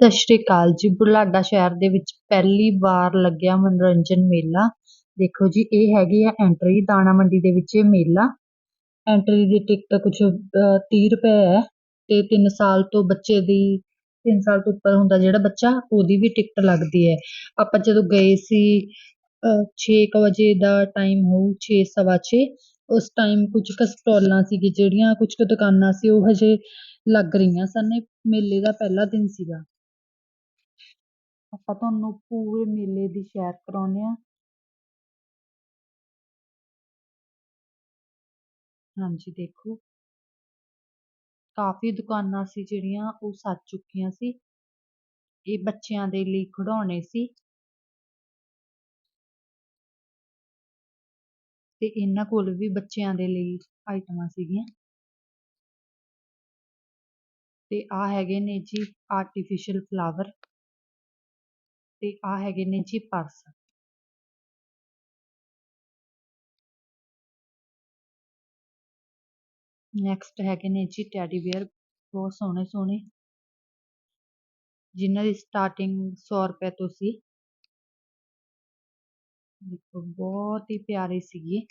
ਸਤਿ ਸ਼੍ਰੀ ਅਕਾਲ ਜੀ। ਬੁਢਲਾਡਾ ਸ਼ਹਿਰ ਦੇ ਵਿੱਚ ਪਹਿਲੀ ਵਾਰ ਲੱਗਿਆ ਮਨੋਰੰਜਨ ਮੇਲਾ। ਦੇਖੋ ਜੀ, ਇਹ ਹੈਗੀ ਆ ਐਂਟਰੀ ਦਾਣਾ ਮੰਡੀ ਦੇ ਵਿੱਚ ਇਹ ਮੇਲਾ। ਐਂਟਰੀ ਦੀ ਟਿਕਟ ਕੁਛ 30 ਰੁਪਏ ਹੈ ਤੇ 3 ਸਾਲ ਤੋਂ ਬੱਚੇ ਦੀ 3 ਸਾਲ ਤੋਂ ਉੱਪਰ ਹੁੰਦਾ ਜਿਹੜਾ ਬੱਚਾ, ਉਹਦੀ ਵੀ ਟਿਕਟ ਲੱਗਦੀ ਹੈ। ਆਪਾਂ ਜਦੋਂ ਗਏ ਸੀ 6 ਵਜੇ ਦਾ ਟਾਈਮ ਹੋਊ 6 ਸਵਾ 6 ਉਸ ਟਾਈਮ ਕੁਝ ਕੁ ਸਟਾਲਾਂ ਸੀਗੀ ਜਿਹੜੀਆਂ ਕੁਝ ਕੁ ਦੁਕਾਨਾਂ ਸੀ, ਉਹ ਹਜੇ ਲੱਗ ਰਹੀਆਂ ਸਨ। ਮੇਲੇ ਦਾ ਪਹਿਲਾ ਦਿਨ ਸੀਗਾ। ਆਪਾਂ ਤੁਹਾਨੂੰ ਪੂਰੇ ਮੇਲੇ ਦੀ ਸੈਰ ਕਰਾਉਂਦੇ ਹਾਂ। ਹਾਂਜੀ, ਦੇਖੋ। ਕਾਫੀ ਦੁਕਾਨਾਂ ਸੀ ਜਿਹੜੀਆਂ ਉਹ ਸੱਜ ਚੁੱਕੀਆਂ ਸੀ। ਇਹ ਬੱਚਿਆਂ ਦੇ ਲਈ ਖਿਡੌਣੇ ਸੀ। ਤੇ ਇਹਨਾਂ ਕੋਲ ਵੀ ਬੱਚਿਆਂ ਦੇ ਲਈ ਆਈਟਮਾਂ ਸੀਗੀਆਂ। ਤੇ ਆ ਹੈਗੇ ਨੇ ਜੀ ਆਰਟੀਫਿਸ਼ਲ ਫਲਾਵਰ ਤੇ ਆ ਹੈਗੇ ਨੇ ਜੀ ਪਰਸ ਨੈਕਸਟ ਹੈਗੇ ਨੇ ਜੀ ਟੈਡੀ ਬੀਅਰ ਬਹੁਤ ਸੋਹਣੇ ਸੋਹਣੇ। ਜਿਨ੍ਹਾਂ ਦੀ ਸਟਾਰਟਿੰਗ 100 ਰੁਪਏ ਤੋਂ ਸੀ। ਦੇਖੋ, ਬਹੁਤ ਹੀ ਪਿਆਰੇ ਸੀਗੇ।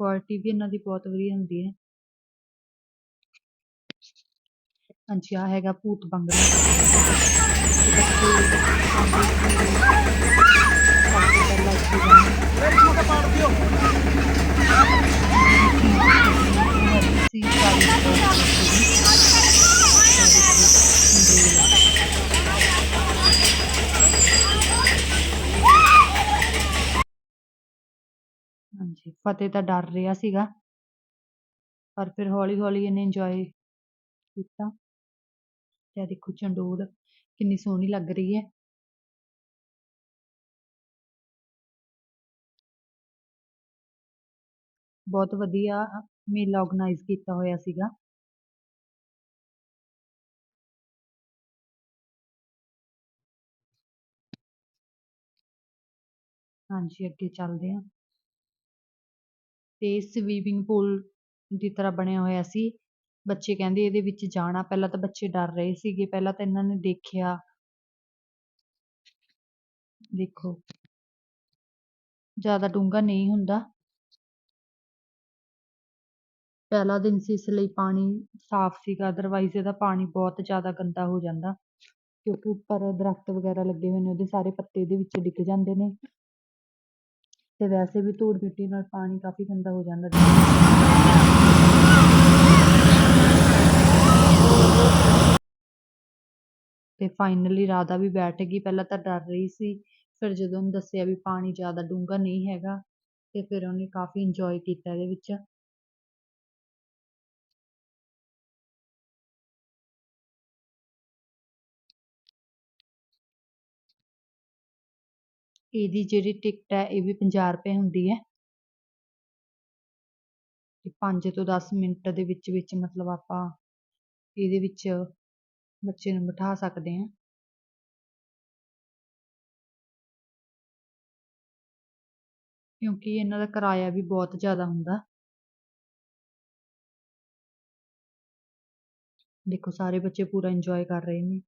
ਕੁਆਲਿਟੀ ਵੀ ਇਹਨਾਂ ਦੀ ਬਹੁਤ ਵਧੀਆ ਹੁੰਦੀ ਹੈ। ਹਾਂਜੀ ਆ ਹੈਗਾ ਭੂਤ ਬੰਗਲਾ ਹਾਂਜੀ, ਫਤਿਹ ਤਾਂ ਡਰ ਰਿਹਾ ਸੀਗਾ। ਪਰ ਫਿਰ ਹੌਲੀ ਹੌਲੀ ਇਹਨੇ ਇੰਜੋਏ ਕੀਤਾ। ਤੇ ਦੇਖੋ ਚੰਡੋਲ ਕਿੰਨੀ ਸੋਹਣੀ ਲੱਗ ਰਹੀ ਹੈ। ਬਹੁਤ ਵਧੀਆ ਮੇਲਾ ਆਰਗੇਨਾਈਜ਼ ਕੀਤਾ ਹੋਇਆ ਸੀਗਾ। ਹਾਂਜੀ, ਅੱਗੇ ਚੱਲਦੇ ਹਾਂ। ਤੇ ਸਵੀਮਿੰਗ ਪੂਲ ਦੀ ਤਰ੍ਹਾਂ ਬਣਿਆ ਹੋਇਆ ਸੀ। ਬੱਚੇ ਕਹਿੰਦੇ ਇਹਦੇ ਵਿੱਚ ਜਾਣਾ, ਪਹਿਲਾਂ ਤਾਂ ਬੱਚੇ ਡਰ ਰਹੇ ਸੀਗੇ, ਪਹਿਲਾਂ ਤਾਂ ਇਹਨਾਂ ਨੇ ਦੇਖਿਆ। ਦੇਖੋ। ਜ਼ਿਆਦਾ ਡੂੰਘਾ ਨਹੀਂ ਹੁੰਦਾ। ਪਹਿਲਾ ਦਿਨ ਸੀ, ਇਸ ਲਈ ਪਾਣੀ ਸਾਫ਼ ਸੀਗਾ ਅਦਰਵਾਈਜ਼ ਇਹਦਾ ਪਾਣੀ ਬਹੁਤ ਜ਼ਿਆਦਾ ਗੰਦਾ ਹੋ ਜਾਂਦਾ, ਕਿਉਂਕਿ ਉੱਪਰ ਦਰਖਤ ਵਗੈਰਾ ਲੱਗੇ ਹੋਏ ਨੇ, ਉਹਦੇ ਸਾਰੇ ਪੱਤੇ ਇਹਦੇ ਵਿੱਚ ਡਿੱਗ ਜਾਂਦੇ ਨੇ। ਤੇ ਵੈਸੇ ਵੀ ਧੂੜ ਮਿੱਟੀ ਨਾਲ ਪਾਣੀ ਕਾਫੀ ਗੰਦਾ ਹੋ ਜਾਂਦਾ। ਤੇ ਫਾਈਨਲੀ ਰਾਧਾ ਵੀ ਬੈਠ ਗਈ, ਪਹਿਲਾਂ ਤਾਂ ਡਰ ਰਹੀ ਸੀ, ਫਿਰ ਜਦੋਂ ਉਹਨੂੰ ਦੱਸਿਆ ਵੀ ਪਾਣੀ ਜ਼ਿਆਦਾ ਡੂੰਘਾ ਨਹੀਂ ਹੈਗਾ ਤੇ ਫਿਰ ਉਹਨੇ ਕਾਫੀ ਇੰਜੋਏ ਕੀਤਾ ਇਹਦੇ ਵਿੱਚ। ਇਹਦੀ ਜਿਹੜੀ ਟਿਕਟ ਹੈ, ਇਹ ਵੀ 50 ਰੁਪਏ ਹੁੰਦੀ ਹੈ। ਤੇ 5 ਤੋਂ 10 ਮਿੰਟ ਦੇ ਵਿੱਚ ਵਿੱਚ ਮਤਲਬ ਆਪਾਂ ਇਹਦੇ ਵਿੱਚ ਬੱਚੇ ਨੂੰ ਬਿਠਾ ਸਕਦੇ ਹਾਂ। ਕਿਉਂਕਿ ਇਹਨਾਂ ਦਾ ਕਿਰਾਇਆ ਵੀ ਬਹੁਤ ਜ਼ਿਆਦਾ ਹੁੰਦਾ। ਦੇਖੋ, ਸਾਰੇ ਬੱਚੇ ਪੂਰਾ ਇੰਜੋਏ ਕਰ ਰਹੇ ਨੇ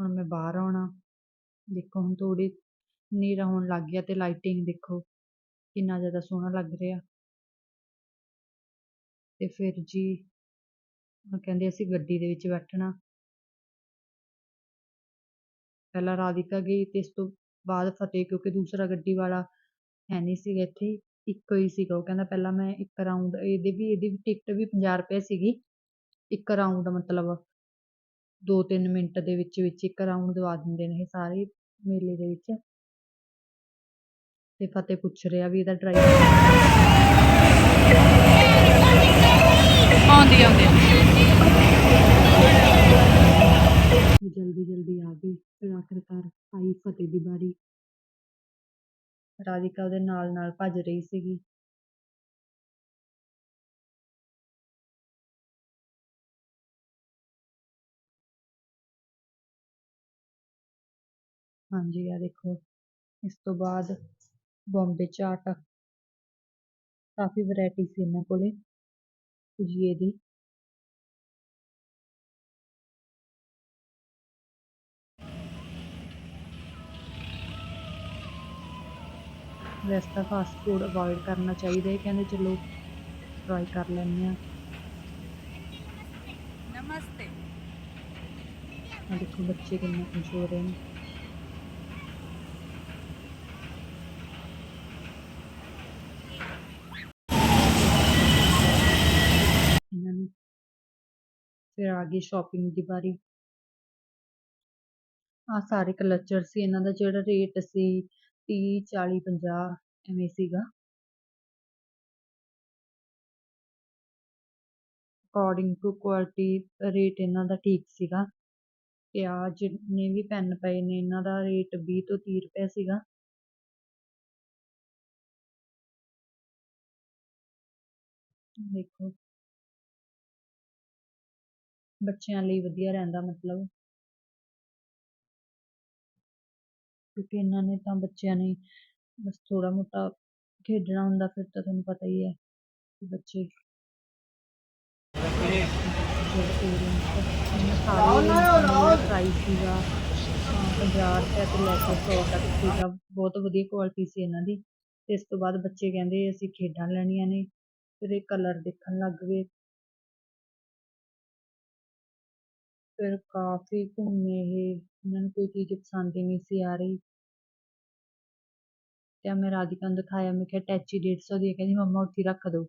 ਹੁਣ ਮੈਂ ਬਾਹਰ ਆਉਣਾ ਦੇਖੋ ਹੁਣ ਥੋੜੀ ਹਨੇਰਾ ਹੋਣ ਲੱਗ ਗਿਆ ਤੇ ਲਾਈਟਿੰਗ ਦੇਖੋ ਕਿੰਨਾ ਜ਼ਿਆਦਾ ਸੋਹਣਾ ਲੱਗ ਰਿਹਾ। ਤੇ ਫਿਰ ਜੀ ਹੁਣ ਕਹਿੰਦੇ ਅਸੀਂ ਗੱਡੀ ਦੇ ਵਿੱਚ ਬੈਠਣਾ। ਪਹਿਲਾਂ ਰਾਧਿਕਾ ਗਈ ਤੇ ਇਸ ਤੋਂ ਬਾਅਦ ਫਤਿਹ ਕਿਉਂਕਿ ਦੂਸਰਾ ਗੱਡੀ ਵਾਲਾ ਹੈ ਨਹੀਂ ਸੀਗਾ ਇੱਥੇ, ਇੱਕੋ ਹੀ ਸੀਗਾ। ਉਹ ਕਹਿੰਦਾ ਪਹਿਲਾਂ ਮੈਂ ਇੱਕ ਰਾਊਂਡ ਇਹਦੇ ਵੀ, ਇਹਦੀ ਵੀ ਟਿਕਟ ਵੀ 50 ਰੁਪਏ ਸੀਗੀ। ਇੱਕ ਰਾਊਂਡ ਮਤਲਬ ਦੋ ਤਿੰਨ ਮਿੰਟ ਦੇ ਵਿੱਚ ਵਿੱਚ ਇੱਕ ਰਾਊਂਡ ਦਵਾ ਦਿੰਦੇ ਨੇ ਇਹ ਸਾਰੇ ਮੇਲੇ ਦੇ ਵਿੱਚ। ਤੇ ਫਤਿਹ ਪੁੱਛ ਰਿਹਾ ਵੀ ਇਹਦਾ ਡਰਾਈਵਰ ਆਉਂਦੀ ਆਉਂਦੀ। ਜਲਦੀ ਜਲਦੀ ਆ ਗਏ ਫਿਰ ਆਖਿਰਕਾਰ ਆਈ ਫਤਿਹ ਦੀ ਬਾਰੀ। ਰਾਧਿਕਾ ਉਹਦੇ ਨਾਲ ਨਾਲ ਭੱਜ ਰਹੀ ਸੀਗੀ। ਹਾਂਜੀ ਆ ਦੇਖੋ ਇਸ ਤੋਂ ਬਾਅਦ ਬੰਬੇ ਚਾਟ ਕਾਫੀ ਵੈਰਾਈਟੀ ਸੀ ਇਹਨਾਂ ਕੋਲੇ ਭੁਜੀਏ ਦੀ। ਵੈਸੇ ਤਾਂ ਫਾਸਟ ਫੂਡ ਅਵੋਇਡ ਕਰਨਾ ਚਾਹੀਦਾ ਕਹਿੰਦੇ ਚਲੋ ਟਰਾਈ ਕਰ ਲੈਂਦੇ ਆ ਨਮਸਤੇ। ਆ ਦੇਖੋ ਬੱਚੇ ਕਿੰਨੇ ਖੁਸ਼ ਹੋ ਰਹੇ ਨੇ। ਫਿਰ ਆ ਗਈ ਸ਼ਾਪਿੰਗ ਦੀ ਵਾਰੀ। ਆ ਸਾਰੇ ਕਲਚਰ ਸੀ, ਇਹਨਾਂ ਦਾ ਜਿਹੜਾ ਰੇਟ ਸੀ 30 40 50 ਐਵੇਂ ਸੀਗਾ। ਅਕੋਰਡਿੰਗ ਟੂ ਕੁਆਲਿਟੀ ਰੇਟ ਇਹਨਾਂ ਦਾ ਠੀਕ ਸੀਗਾ। ਤੇ ਆ ਜਿੰਨੇ ਵੀ ਪੈਨ ਪਏ ਨੇ, ਇਹਨਾਂ ਦਾ ਰੇਟ 20 ਤੋਂ 30 ਰੁਪਏ ਸੀਗਾ। ਦੇਖੋ। ਬੱਚਿਆਂ ਲਈ ਵਧੀਆ ਰਹਿੰਦਾ ਮਤਲਬ। ਕਿਉਂਕਿ ਇਹਨਾਂ ਨੇ ਤਾਂ ਬੱਚਿਆਂ ਨੇ ਬਸ ਥੋੜਾ ਮੋਟਾ ਖੇਡਣਾ ਹੁੰਦਾ ਫਿਰ ਤਾਂ ਤੁਹਾਨੂੰ ਪਤਾ ਹੀ ਹੈ ਕਿ ਬੱਚੇ ਸੀਗਾ ਪੰਜਾਹ ਰੁਪਏ ਤੋਂ ਲੈ ਕੇ ਸੌ ਤੱਕ ਸੀਗਾ ਬਹੁਤ ਵਧੀਆ ਕੁਆਲਿਟੀ ਸੀ ਇਹਨਾਂ ਦੀ। ਤੇ ਇਸ ਤੋਂ ਬਾਅਦ ਬੱਚੇ ਕਹਿੰਦੇ ਅਸੀਂ ਖੇਡਾਂ ਲੈਣੀਆਂ ਨੇ ਫਿਰ ਇਹ ਕਲਰ ਦੇਖਣ ਲੱਗ ਗਏ। ਫਿਰ ਕਾਫੀ ਘੁੰਮੇ ਇਹ ਇਹਨਾਂ ਨੂੰ ਕੋਈ ਚੀਜ਼ ਪਸੰਦ ਹੀ ਨਹੀਂ ਸੀ ਆ ਰਹੀ। ਤੇ ਮੈਂ ਰਾਧਿਕਾ ਨੂੰ ਦਿਖਾਇਆ, ਮੈਂ ਕਿਹਾ, ਟੈਚੀ 150 ਦੀ ਹੈ। ਕਹਿੰਦੀ, ਮੰਮਾ, ਉੱਥੇ ਰੱਖ ਦਿਓ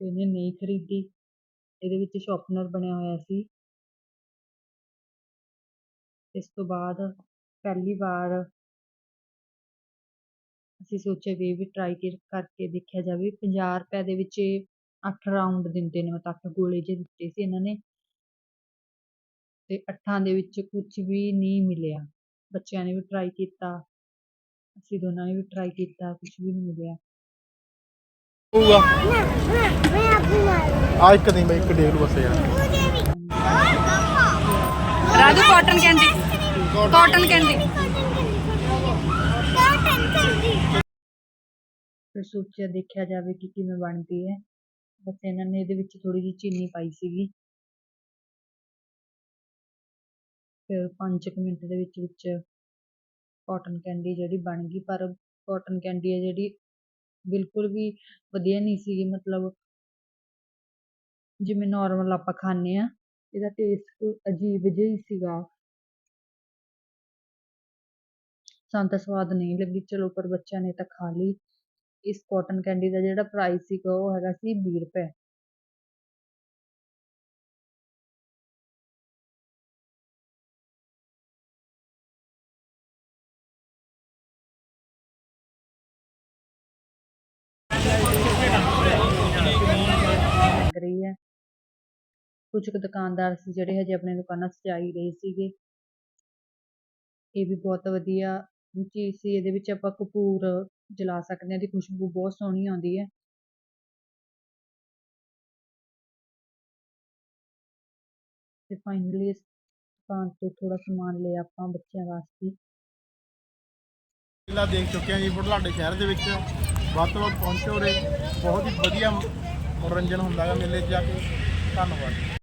ਤੇ ਇਹਨੇ ਨਹੀਂ ਖਰੀਦੀ। ਇਹਦੇ ਵਿੱਚ ਸ਼ਾਰਪਨਰ ਬਣਿਆ ਹੋਇਆ ਸੀ। ਇਸ ਤੋਂ ਬਾਅਦ ਪਹਿਲੀ ਵਾਰ ਅਸੀਂ ਸੋਚਿਆ ਵੀ ਇਹ ਵੀ ਟਰਾਈ ਕਰਕੇ ਦੇਖਿਆ ਜਾਵੇ। 50 ਰੁਪਏ ਦੇ ਵਿੱਚ 8 ਰਾਉਂਡ ਦਿੰਦੇ ਨੇ, ਮਤਲਬ 8 ਗੋਲੇ ਜਿਹੇ ਦਿੱਤੇ ਸੀ ਇਹਨਾਂ ਨੇ। ਅਤੇ ਅੱਠਾਂ ਦੇ ਵਿੱਚ ਕੁਛ ਵੀ ਨਹੀਂ ਮਿਲਿਆ। ਬੱਚਿਆਂ ਨੇ ਵੀ ਟਰਾਈ ਕੀਤਾ। ਅਸੀਂ ਦੋਨਾਂ ਨੇ ਵੀ ਟਰਾਈ ਕੀਤਾ ਕੁਛ ਵੀ ਨਹੀਂ ਮਿਲਿਆ। ਆ ਇੱਕ ਨਹੀਂ ਮੈਂ ਇੱਕ ਦੇਖ ਲੂ ਬਸ Raju cotton candy cotton candy ਫਿਰ ਸੋਚਿਆ ਦੇਖਿਆ ਜਾਵੇ ਕਿ ਕਿਵੇਂ ਬਣਦੀ ਹੈ। ਬਸ ਇਹਨਾਂ ਨੇ ਇਹਦੇ ਵਿੱਚ ਥੋੜੀ ਜਿਹੀ ਚੀਨੀ ਪਾਈ ਸੀਗੀ। ਫਿਰ ਪੰਜ ਕੁ ਮਿੰਟ ਦੇ ਵਿੱਚ ਵਿੱਚ ਕੋਟਨ ਕੈਂਡੀ ਜਿਹੜੀ ਬਣ ਗਈ, ਪਰ ਕੋਟਨ ਕੈਂਡੀ ਹੈ ਜਿਹੜੀ ਬਿਲਕੁਲ ਵੀ ਵਧੀਆ ਨਹੀਂ ਸੀਗੀ, ਮਤਲਬ ਜਿਵੇਂ ਨਾਰਮਲ ਆਪਾਂ ਖਾਂਦੇ ਆ ਇਹਦਾ ਟੇਸਟ ਅਜੀਬ ਜਿਹਾ ਹੀ ਸੀਗਾ। ਸਾਨੂੰ ਤਾਂ ਸਵਾਦ ਨਹੀਂ ਲੱਗੀ, ਚਲੋ ਪਰ ਬੱਚਿਆਂ ਨੇ ਤਾਂ ਖਾ ਲਈ। ਇਸ ਕੋਟਨ ਕੈਂਡੀ ਦਾ ਜਿਹੜਾ ਪ੍ਰਾਈਸ ਸੀਗਾ ਉਹ ਹੈਗਾ ਸੀ ਵੀਹ ਰੁਪਏ। ਕੁਝ ਕੁ ਦੁਕਾਨਦਾਰ ਸੀ ਜਿਹੜੇ ਹਜੇ ਆਪਣੀ ਦੁਕਾਨਾਂ ਸਜਾਈ ਰਹੇ ਸੀਗੇ। ਇਹ ਵੀ ਬਹੁਤ ਵਧੀਆ ਚੀਜ਼ ਸੀ, ਇਹਦੇ ਵਿੱਚ ਆਪਾਂ ਕਪੂਰ ਜਲਾ ਸਕਦੇ ਹਾਂ, ਇਹਦੀ ਖੁਸ਼ਬੂ ਬਹੁਤ ਸੋਹਣੀ ਆਉਂਦੀ ਹੈ। ਤੇ ਫਾਈਨਲੀ ਇਸ ਦੁਕਾਨ ਤੋਂ ਥੋੜਾ ਸਮਾਨ ਲਿਆ ਆਪਾਂ ਬੱਚਿਆਂ ਵਾਸਤੇ। ਮੇਲਾ ਦੇਖ ਚੁੱਕੇ ਹਾਂ ਜੀ, ਬੁਢਲਾਡੇ ਸ਼ਹਿਰ ਦੇ ਵਿੱਚ ਵੱਧ ਤੋਂ ਵੱਧ ਪਹੁੰਚੋ ਉਰੇ। ਬਹੁਤ ਹੀ ਵਧੀਆ ਮਨੋਰੰਜਨ ਹੁੰਦਾ ਹੈ ਮੇਲੇ 'ਚ ਜਾ ਕੇ। ਧੰਨਵਾਦ।